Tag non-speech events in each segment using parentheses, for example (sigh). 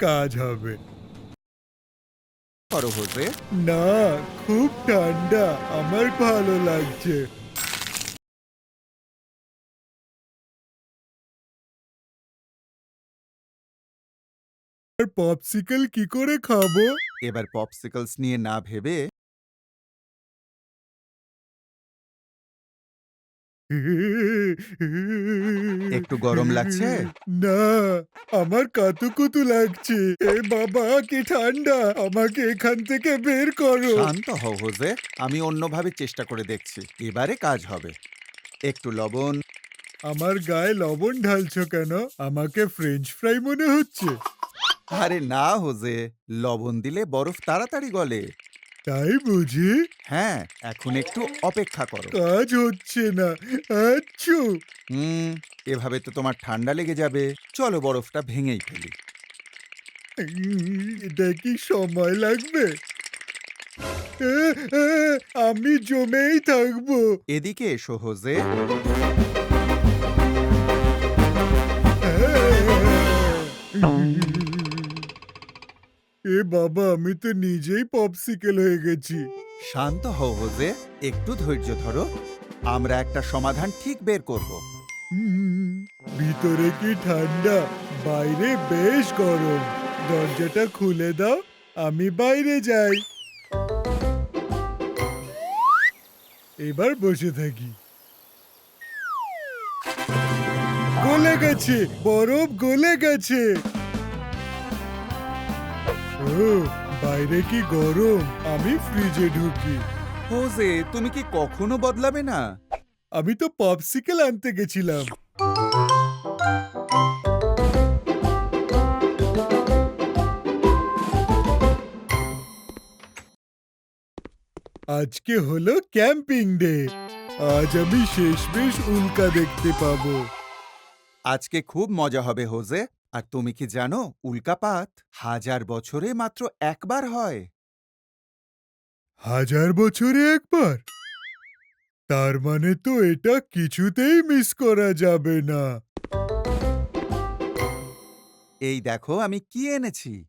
কাজ হবে। করো হোজে না খুব ঠান্ডা আমার ভালো লাগছে। আর পপসিকল কি করে খাব? এবার পপসিকলস নিয়ে না ভেবে (laughs) একটু গরম লাগছে? না আমার কাতুকুতু লাগছে। এ বাবা কি ঠান্ডা। আমাকে এখান থেকে বের করো। শান্ত হও হোজে। আমি অন্যভাবে চেষ্টা করে দেখছি। এবারে কাজ হবে। একটু লবণ। আমার গায়ে লবণ ঢালছো কেন? আমাকে ফ্রেঞ্চ ফ্রাই মনে হচ্ছে। আরে না হোজে। লবণ দিলে বরফ তাড়াতাড়ি গলে। তাই বুঝি হ্যাঁ এখন একটু অপেক্ষা করো কাজ হচ্ছে না আচ্ছু হুম এভাবে তো তোমার ঠান্ডা লেগে যাবে চলো বরফটা ভেঙেই ফেলি এটা কি সময় লাগবে আমি জমেই থাকব এদিকে এসো হোজে এ বাবা আমি তো নিজেই পপসিকেল হয়ে গেছি। শান্ত হও হোজে। একটু ধৈর্য ধরো। আমরা একটা সমাধান ঠিক বের করব। ভিতরে কি ঠান্ডা? বাইরে বেশ গরম। দরজাটা খুলে দাও আমি বাইরে যাই। এবার বসে থাকি। গলে গেছে বরফ গলে গেছে। ও বাইরে কি গরম? আমি ফ্রিজে ঢুকি। হোজে তুমি কি কখনো বদলাবে না? আমি তো পপসিকেল আনতে গেছিলাম। আজকে হলো ক্যাম্পিং ডে। আজ আমি শেষমেশ উল্কা দেখতে পাবো। আজকে খুব মজা হবে হোজে আর তুমি কি জানো উল্কাপাত হাজার বছরে মাত্র একবার হয়? হাজার বছরে একবার? তার মানে তো এটা কিছুতেই মিস করা যাবে না। এই দেখো আমি কি এনেছি?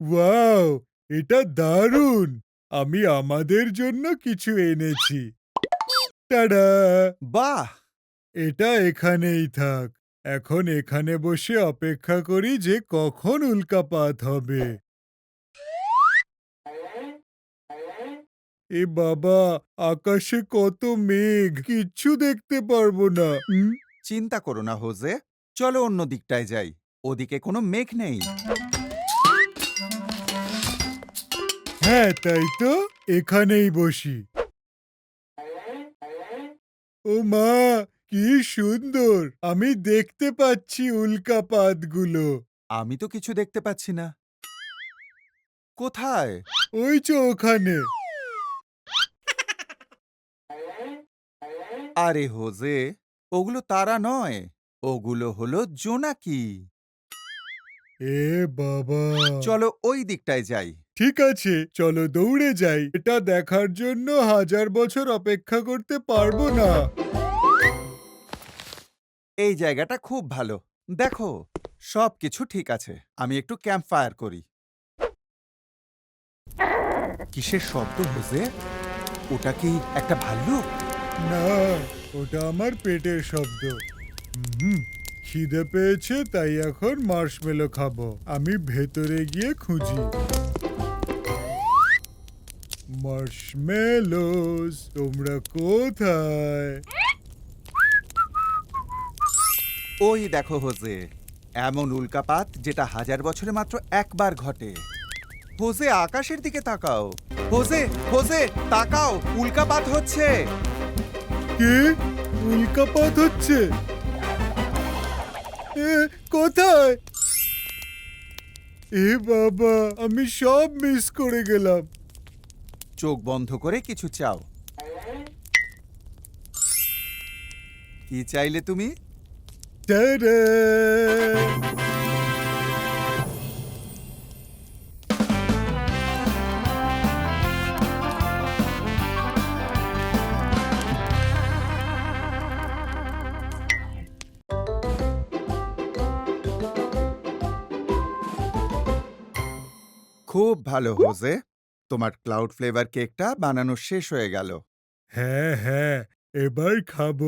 ওয়াও এটা দারুণ! আমি আমাদের জন্য কিছু এনেছি। টাডা! বাহ! এটা এখানেই থাক। এখন এখানে বসে অপেক্ষা করি যে কখন উল্কাপাত হবে। এ বাবা আকাশে কত মেঘ কিচ্ছু দেখতে পারব না? চিন্তা করো না হোজে। চলো অন্য দিকটায় যাই। ওদিকে কোনো মেঘ নেই। হ্যাঁ তাই তো। এখানেই বসি। ও মা কি সুন্দর! আমি দেখতে পাচ্ছি উল্কাপাতগুলো আমি তো কিছু দেখতে পাচ্ছি না। কোথায়? ওই যে ওখানে। আরে হোজে ওগুলো তারা নয় ওগুলো হলো জোনাকি। এ বাবা! চলো ওই দিকটায় যাই। ঠিক আছে চলো দৌড়ে যাই। এটা দেখার জন্য হাজার বছর অপেক্ষা করতে পারব না। এই জায়গাটা খুব ভালো। দেখো সব কিছু ঠিক আছে। আমি একটু ক্যাম্প ফায়ার করি। কিসের শব্দ হোজে ওটা কি একটা ভাল্লুক? না, ওটা আমার পেটের শব্দ। হুম খিদে পেয়েছে, তাই এখন মার্শমেলো খাব। আমি ভেতরে গিয়ে খুঁজি। মার্শমেলোস, তোমরা কোথায়? ওই দেখো হোজে এমন উল্কাপাত যেটা হাজার বছরে মাত্র একবার ঘটে। হোজে আকাশের দিকে তাকাও। হোজে হোজে তাকাও উল্কাপাত হচ্ছে। কে? উল্কাপাত হচ্ছে? এ, কোথায়? এ বাবা আমি সব মিস করে গেলাম। চোখ বন্ধ করে কিছু চাও। কি চাইলে তুমি? Da-da. খুব ভালো হোজে। তোমার ক্লাউড ফ্লেভার কেকটা বানানো শেষ হয়ে গেল। হ্যাঁ হ্যাঁ। এবার খাব।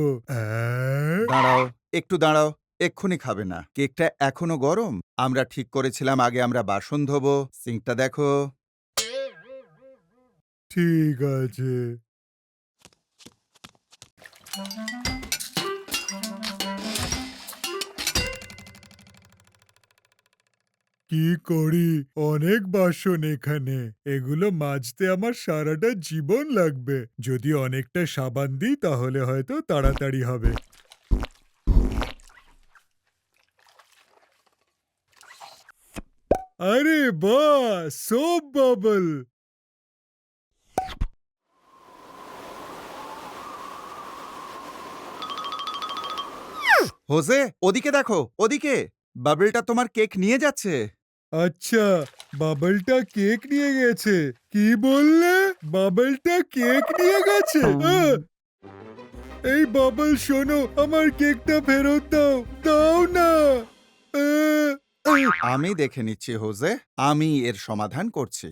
দাঁড়াও একটু দাঁড়াও এক্ষুনি খাবে না। কেকটা এখনও গরম। আমরা ঠিক করেছিলাম আগে আমরা বাসন ধোবো। সিঙ্কটা দেখো। ঠিক আছে। কি করি? অনেক বাসন এখানে। এগুলো মাজতে আমার সারাটা জীবন লাগবে। যদি অনেকটা সাবান দিই, তাহলে হয়তো তাড়াতাড়ি হবে। আরে বাহ! সোপ বাবল হোসে, ওদিকে দেখো, ওদিকে। বাবলটা তোমার কেক নিয়ে যাচ্ছে। আচ্ছা বাবলটা কেক নিয়ে গেছে কি বললে বাবলটা কেক নিয়ে গেছে আহ! এই বাবল শোনো আমার কেকটা ফেরত দাও দাও না আহ! আমি দেখে নিচ্ছি হোজে আমি এর সমাধান করছি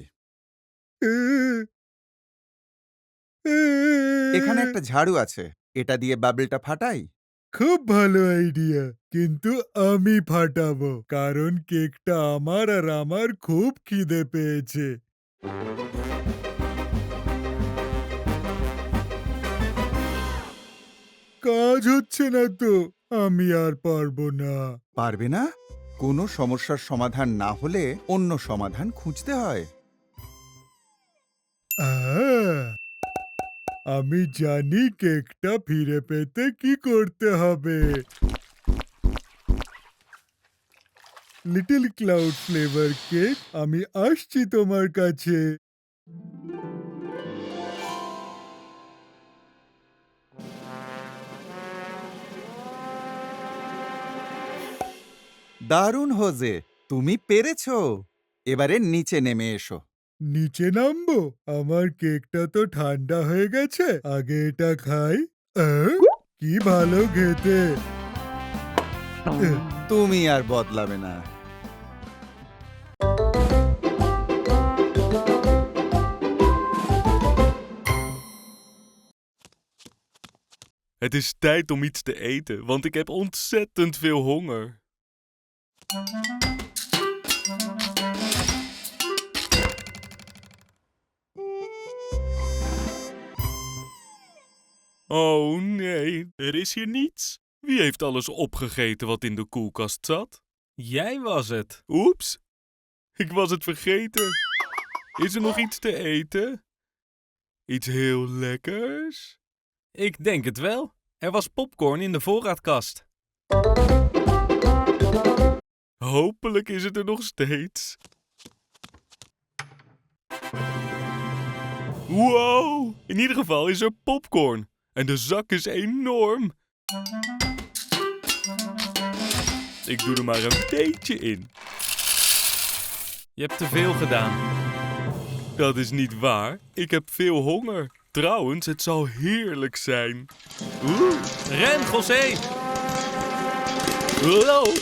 আহ! এখানে একটা ঝাড়ু আছে এটা দিয়ে বাবলটা ফাটাই খুব ভালো আইডিয়া কিন্তু আমি ফাটাবো। কারণ কেকটা আমার আর আমার খুব খিদে পেয়েছে। কাজ হচ্ছে না তো আমি আর পারব না। পারবে না? কোনো সমস্যার সমাধান না হলে অন্য সমাধান খুঁজতে হয়। আহ, আমি জানি কেকটা ফিরে পেতে কি করতে হবে। লিটল ক্লাউড ফ্লেভার কেক আমি আসছি তোমার কাছে। দারুণ হোজে, তুমি পেরেছ। এবারে নিচে নেমে এসো। নিচে নামবো আমার কেকটা তো ঠান্ডা হয়ে গেছে আগে এটা খাই আহ, কি ভালো খেতে তুমি আর বদলাবে না Het is tijd om iets te eten, want ik heb ontzettend veel honger. Oh nee, er is hier niets. Wie heeft alles opgegeten wat in de koelkast zat? Jij was het. Oeps, ik was het vergeten. Is er nog iets te eten? Iets heel lekkers? Ik denk het wel. Er was popcorn in de voorraadkast. Hopelijk is het er nog steeds. Wow, in ieder geval is er popcorn. En de zak is enorm. Ik doe er maar een beetje in. Je hebt te veel gedaan. Dat is niet waar. Ik heb veel honger. Trouwens, het zal heerlijk zijn. Oeh. Ren, José! Wow.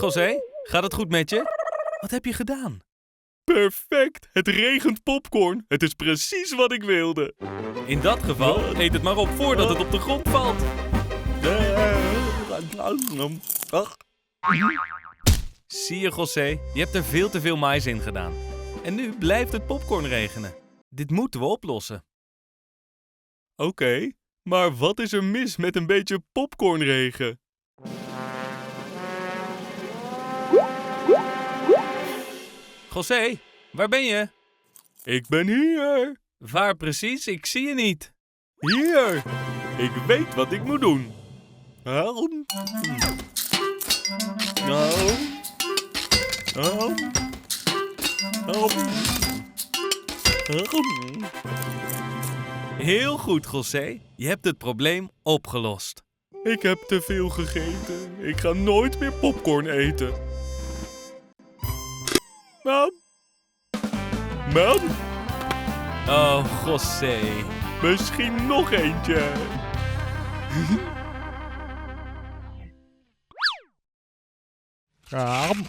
José, gaat het goed met je? Wat heb je gedaan? Perfect. Het regent popcorn. Het is precies wat ik wilde. In dat geval, eet het maar op voordat het op de grond valt. Zie je, José? Je hebt er veel te veel mais in gedaan. En nu blijft het popcorn regenen. Dit moeten we oplossen. Oké, maar wat is er mis met een beetje popcornregen? José, waar ben je? Ik ben hier. Waar precies? Ik zie je niet. Hier. Ik weet wat ik moet doen. Helm. Nou. Helm. Heel goed, José. Je hebt het probleem opgelost. Ik heb te veel gegeten. Ik ga nooit meer popcorn eten. Mam. Mam. Oh, José. Misschien nog eentje. (laughs) Ram.